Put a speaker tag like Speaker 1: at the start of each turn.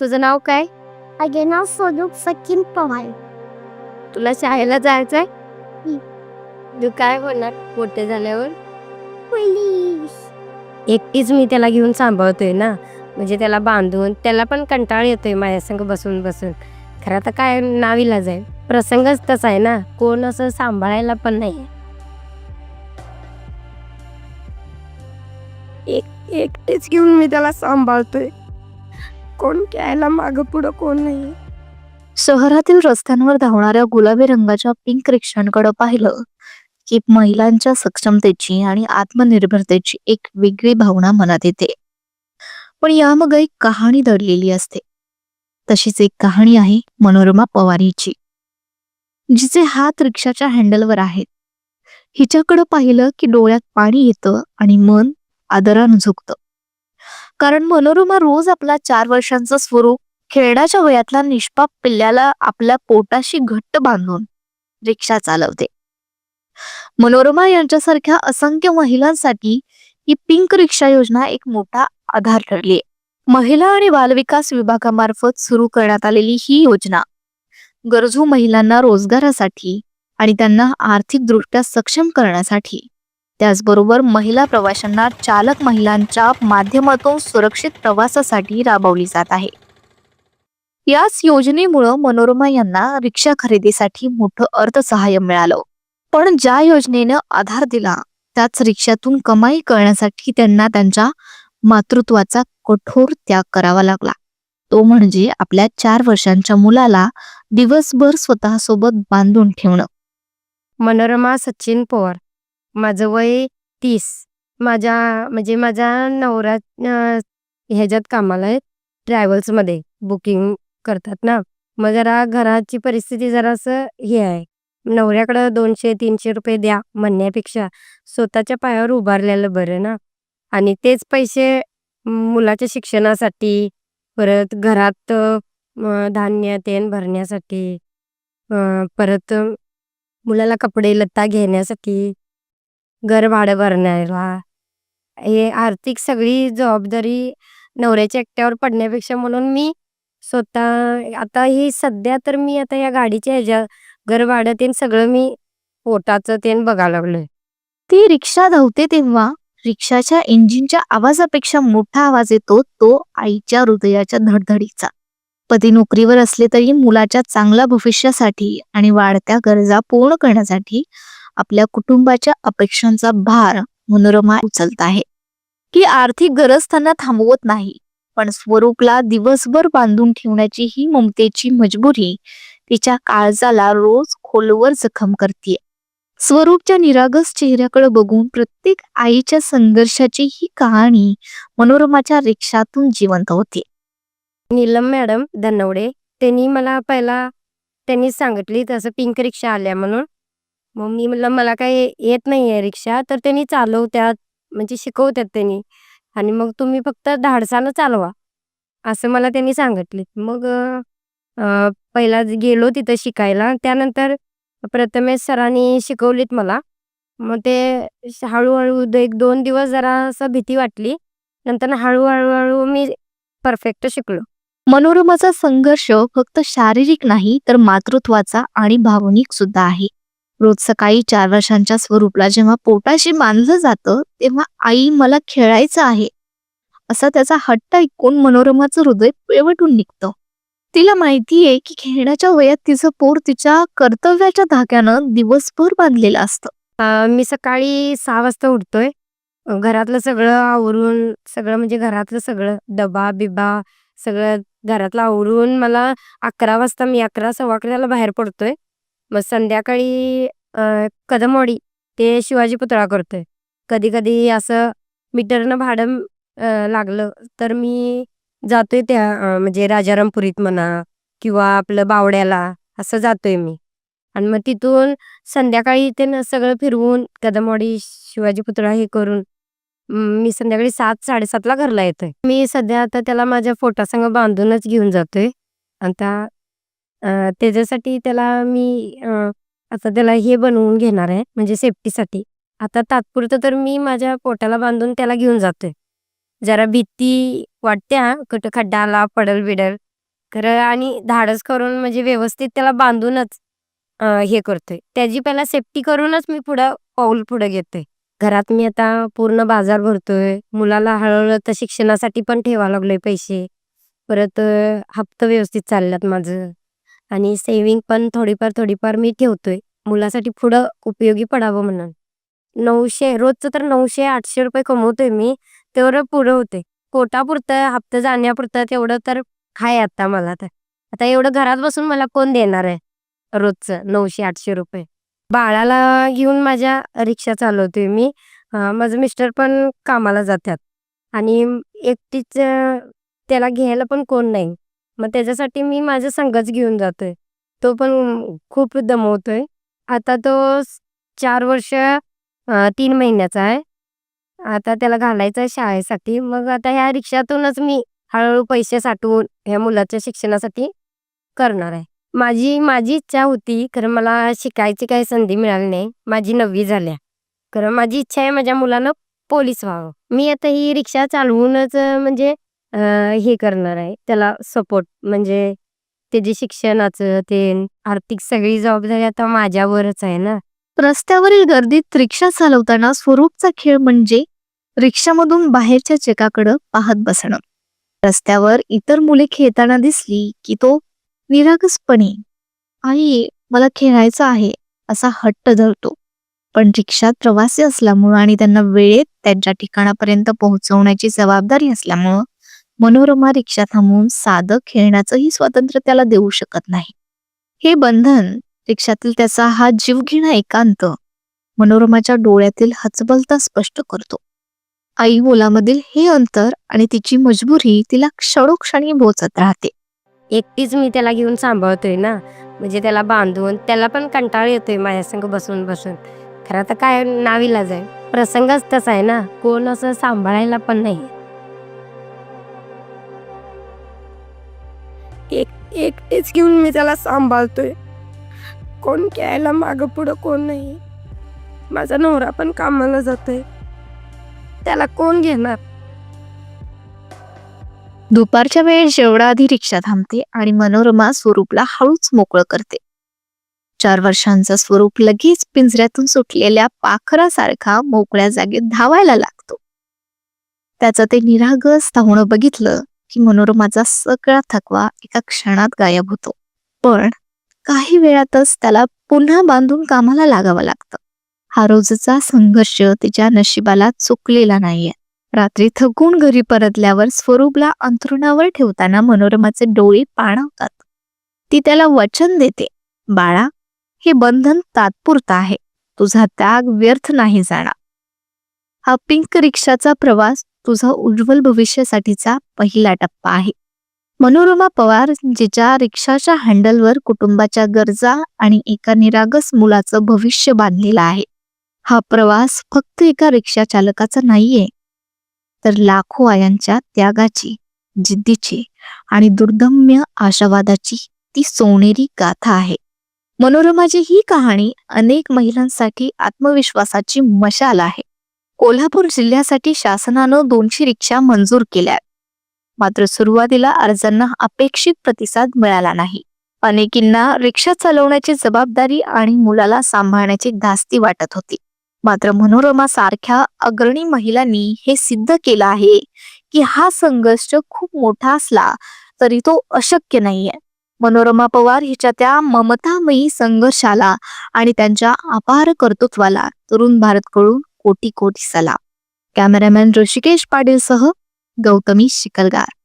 Speaker 1: तुझं नाव काय?
Speaker 2: माझे नाव स्वरूप सचिन पवार.
Speaker 1: तुला शाळेला जायचंय. तू काय होणार मोठे झाल्यावर?
Speaker 2: पोलीस.
Speaker 1: एकटीच मी त्याला घेऊन सांभाळतोय ना. म्हणजे त्याला बांधून त्याला पण कंटाळ येतोय माझ्यासंग बसून बसून. खरं आता काय नावीला जाईल प्रसंगच तसा आहे ना. कोण असं सांभाळायला पण नाही एक एकटेच घेऊन मी त्याला सांभाळतोय. कोण घ्यायला मागं पुढं कोण नाही.
Speaker 3: शहरातील रस्त्यांवर धावणाऱ्या गुलाबी रंगाच्या पिंक रिक्षांकडे पाहिलं की महिलांच्या सक्षमतेची आणि आत्मनिर्भरतेची एक वेगळी भावना मनात येते. पण यामागे एक कहाणी दडलेली असते. तशीच एक कहाणी आहे मनोरमा पवारीची. जिचे हात रिक्षाच्या हँडलवर आहेत. हिच्याकडं पाहिलं की डोळ्यात पाणी येतं आणि मन आदरानं झुकतं. कारण मनोरमा रोज आपला चार वर्षांचा स्वरूप खेळण्याच्या वयातल्या निष्पाप पिल्ल्याला आपल्या पोटाशी घट्ट बांधून रिक्षा चालवते. मनोरमा यांच्यासारख्या असंख्य महिलांसाठी ही पिंक रिक्षा योजना एक मोठा आधार ठरली महिला आणि बालविकास विभागामार्फत सुरू करण्यात आलेली ही योजना गरजू महिलांना रोजगारासाठी आणि त्यांना आर्थिकदृष्ट्या सक्षम करण्यासाठी त्याचबरोबर महिला प्रवाशांना चालक महिलांच्या माध्यमातून सुरक्षित प्रवासासाठी राबवली जात आहे. याच योजनेमुळं मनोरमा यांना रिक्षा खरेदीसाठी मोठं अर्थसहाय्य मिळालं. पण ज्या योजनेनं आधार दिला त्याच रिक्षातून कमाई करण्यासाठी त्यांना त्यांच्या मातृत्वाचा कठोर त्याग करावा लागला. तो म्हणजे आपल्या चार वर्षांच्या मुलाला दिवसभर स्वतःसोबत बांधून ठेवणं.
Speaker 1: मनोरमा सचिन पवार माझं वय तीस. माझ्या म्हणजे माझा नवरा ह्याच्यात कामाला आहे ट्रॅव्हल्समध्ये बुकिंग करतात ना. मग जरा घराची परिस्थिती जरासं हे आहे. नवऱ्याकडं दोनशे तीनशे रुपये द्या म्हणण्यापेक्षा स्वतःच्या पायावर उभारलेलं बरं ना. आणि तेच पैसे मुलाच्या शिक्षणासाठी परत घरात धान्य तेन भरण्यासाठी परत मुलाला कपडे लत्ता घेण्यासाठी घर भाडं भरण्याला हे आर्थिक सगळी जबाबदारी नवऱ्याच्या एकट्यावर पडण्यापेक्षा म्हणून मी स्वतः आता ही सध्या तर मी आता या गाडीच्या ह्याच्या घर भाडं सगळं मी पोटाचं ते बघायला लागलोय.
Speaker 3: ती रिक्षा धावते तेव्हा रिक्षाच्या इंजिनच्या आवाजापेक्षा मोठा आवाज येतो तो आईच्या हृदयाच्या धडधडीचा. पती नोकरीवर असले तरी मुलाच्या चांगल्या भविष्यासाठी आणि वाढत्या गरजा पूर्ण करण्यासाठी आपल्या कुटुंबाच्या अपेक्षांचा भार मनोरमा उचलत आहे. की आर्थिक गरज त्यांना थांबवत नाही पण स्वरूपला दिवसभर बांधून ठेवण्याची ही ममतेची मजबुरी तिच्या काळजाला रोज खोलवर जखम करते स्वरूपच्या निरागस चेहऱ्याकडे बघून प्रत्येक आईच्या संघर्षाची ही कहाणी मनोरमाच्या रिक्षातून जिवंत होते.
Speaker 1: नीलम मॅडम धनवडे त्यांनी मला पहिला त्यांनी सांगितली तसं पिंक रिक्षा आल्या म्हणून. मग मी म्हटलं मला काही येत नाही आहे रिक्षा. तर त्यांनी चालवत्यात म्हणजे शिकवतात त्यांनी. आणि मग तुम्ही फक्त धाडसानं चालवा असं मला त्यांनी सांगितले. मग पहिला गेलो तिथं शिकायला त्यानंतर प्रथमेश सरांनी शिकवलीत मला. मग ते हळूहळू एक दोन दिवस जरा असं भीती वाटली. नंतर हळूहळूहळू मी परफेक्ट शिकलो.
Speaker 3: मनोरमाचा संघर्ष फक्त शारीरिक नाही तर मातृत्वाचा आणि भावनिक सुद्धा आहे. रोज सकाळी चार वर्षांच्या स्वरूपला जेव्हा पोटाशी बांधलं जातं तेव्हा आई मला खेळायचं आहे. असा त्याचा हट्ट ऐकून मनोरमाचं हृदय पिळवटून निघतं. तिला माहितीये की खेळण्याच्या वयात तिचं पोर तिच्या कर्तव्याच्या धाक्यानं दिवसभर बांधलेलं असतं.
Speaker 1: मी सकाळी सहा वाजता उठतोय. घरातलं सगळं आवरून सगळं म्हणजे घरातलं सगळं डबा बिबा सगळं घरातलं आवरून मला अकरा वाजता मी अकरा सव्वा अकराला बाहेर पडतोय. मग संध्याकाळी अं, कदमवाडी ते शिवाजी पुतळा करतोय. कधी कधी असं मीटरनं भाडं लागलं तर मी जातोय त्या म्हणजे राजारामपुरीत म्हणा किंवा आपलं बावड्याला असं जातोय मी. आणि मग तिथून संध्याकाळी ते न सगळं फिरवून कदमवाडी शिवाजी पुतळा हे करून मी संध्याकाळी सात साडेसातला घरला येतोय. मी सध्या आता त्याला माझ्या पोटासंग बांधूनच घेऊन जातोय. आता त्याच्यासाठी त्याला मी आता त्याला हे बनवून घेणार आहे म्हणजे सेफ्टीसाठी आता तात्पुरतं तर मी माझ्या पोटाला बांधून त्याला घेऊन जातोय. जरा भीती वाटते कुठं खड्डा आला पडल बिडल. खरं आणि धाडस करून म्हणजे व्यवस्थित त्याला बांधूनच अ, हे करतोय. त्याची पहिला सेफ्टी करूनच मी पुढं पाऊल पुढे घेतोय. घरात मी आता पूर्ण बाजार भरतोय. मुलाला हळूहळू आता शिक्षणासाठी पण ठेवा लागलोय पैसे. परत अ, हप्ता व्यवस्थित चालल्यात माझं. आणि सेव्हिंग पण थोडीफार थोडीफार मी ठेवतोय. मुलासाठी पुढं उपयोगी पडावं म्हणून. नऊशे रोजचं तर नऊशे आठशे रुपये कमवतोय मी. तेवढं पुरं होते पोटापुरतं हप्ता जाण्यापुरतं तेवढं तर हाय आता मला तर. आता एवढं घरात बसून मला कोण देणार आहे? रोजचं नऊशे आठशे रुपये. बाळाला घेऊन माझ्या रिक्षा चालवते मी. माझं मिस्टर पण कामाला जातात. आणि एकटीच त्याला घ्यायला पण कोण नाही. मग त्याच्यासाठी मी माझा संघच घेऊन जातोय. तो पण खूप दमवतोय. आता तो चार वर्ष तीन महिन्याचा आहे. आता त्याला घालायचं आहे शाळेसाठी. मग आता ह्या रिक्षातूनच मी हळूहळू पैसे साठवून ह्या मुलाच्या शिक्षणासाठी करणार आहे. माझी माझी इच्छा होती खरं मला शिकायची काही संधी मिळाली नाही. माझी नववी झाल्या. खरं माझी इच्छा आहे माझ्या मुलानं पोलीस व्हावं. मी आता ही रिक्षा चालवूनच म्हणजे हे करणार आहे. त्याला सपोर्ट म्हणजे त्याचे शिक्षणाचं ते आर्थिक सगळी जबाबदारी आता माझ्यावरच आहे ना.
Speaker 3: रस्त्यावरील गर्दीत रिक्षा चालवताना स्वरूपचा खेळ म्हणजे रिक्षामधून बाहेरच्या जगाकडं पाहत बसणं. रस्त्यावर इतर मुले खेळताना दिसली की तो निरागसपणे आई मला खेळायचं आहे असा हट्ट धरतो. पण रिक्षात प्रवासी असल्यामुळं आणि त्यांना वेळेत त्यांच्या ठिकाणापर्यंत पोहोचवण्याची जबाबदारी असल्यामुळं मनोरमा रिक्षा थांबवून साधं खेळण्याचंही स्वातंत्र्य त्याला देऊ शकत नाही. हे बंधन रिक्षातील त्याचा हा जीवघेणा एकांत मनोरमाच्या डोळ्यातील हचबलता स्पष्ट करतो. आई मुलामधील हे अंतर आणि तिची मजबुरी तिला क्षणोक्षणी बोचत राहते.
Speaker 1: एकटीच मी त्याला घेऊन सांभाळतोय ना? म्हणजे त्याला बांधून त्याला पण कंटाळ येतोय माझ्यासंग बसून बसून. खरं आता काय नावीलाज आहे. प्रसंगच तसा आहे ना? कोण असं सांभाळायला पण नाही. एक एकटेच घेऊन मी त्याला सांभाळतोय. कोण घ्यायला मागं पुढं कोण नाही. माझा नवरा पण कामाला जातोय. त्याला कोण घेणार?
Speaker 3: दुपारच्या वेळेस जेवढा रिक्षा थांबते आणि मनोरमा स्वरूपला हळूच मोकळं करते. चार वर्षांचा स्वरूप लगेच पिंजऱ्यातून सुटलेल्या पाखरासारखा मोकळ्या जागेत धावायला लागतो. त्याचं ते निरागस धावणं बघितलं की मनोरमाचा सगळा थकवा एका क्षणात गायब होतो. पण काही वेळातच त्याला पुन्हा बांधून कामाला लागावं लागतं. हा रोजचा संघर्ष तिच्या नशिबाला चुकलेला नाहीये. रात्री थकून घरी परतल्यावर स्वरूपला अंथरुणावर ठेवताना मनोरमाचे डोळे पाणवतात. ती त्याला वचन देते बाळा हे बंधन तात्पुरतं आहे. तुझा त्याग व्यर्थ नाही जाणार. हा पिंक रिक्षाचा प्रवास तुझा उज्ज्वल भविष्यासाठीचा पहिला टप्पा आहे. मनोरमा पवार जिच्या रिक्षाच्या हँडलवर कुटुंबाच्या गरजा आणि एका निरागस मुलाचं भविष्य बांधलेलं आहे. हा प्रवास फक्त एका रिक्षा चालकाचा नाहीये तर लाखो आयांच्या त्यागाची जिद्दीची आणि दुर्दम्य आशावादाची ती सोनेरी गाथा आहे. मनोरमाची ही कहाणी अनेक महिलांसाठी आत्मविश्वासाची मशाल आहे. कोल्हापूर जिल्ह्यासाठी शासनानं दोनशे रिक्षा मंजूर केल्या मात्र सुरुवातीला अर्जांना अपेक्षित प्रतिसाद मिळाला नाही. अनेकींना रिक्षा चालवण्याची जबाबदारी आणि मुलाला सांभाळण्याची धास्ती वाटत होती. मात्र मनोरमा सारख्या अग्रणी महिलांनी हे सिद्ध केलं आहे की हा संघर्ष खूप मोठा असला तरी तो अशक्य नाहीये. मनोरमा पवार हिच्या त्या ममतामयी संघर्षाला आणि त्यांच्या अपार कर्तृत्वाला तरुण भारतकडून कोटी कोटी सलाम. कॅमेरामॅन ऋषिकेश पाटील सह गौतमी शिकलगार.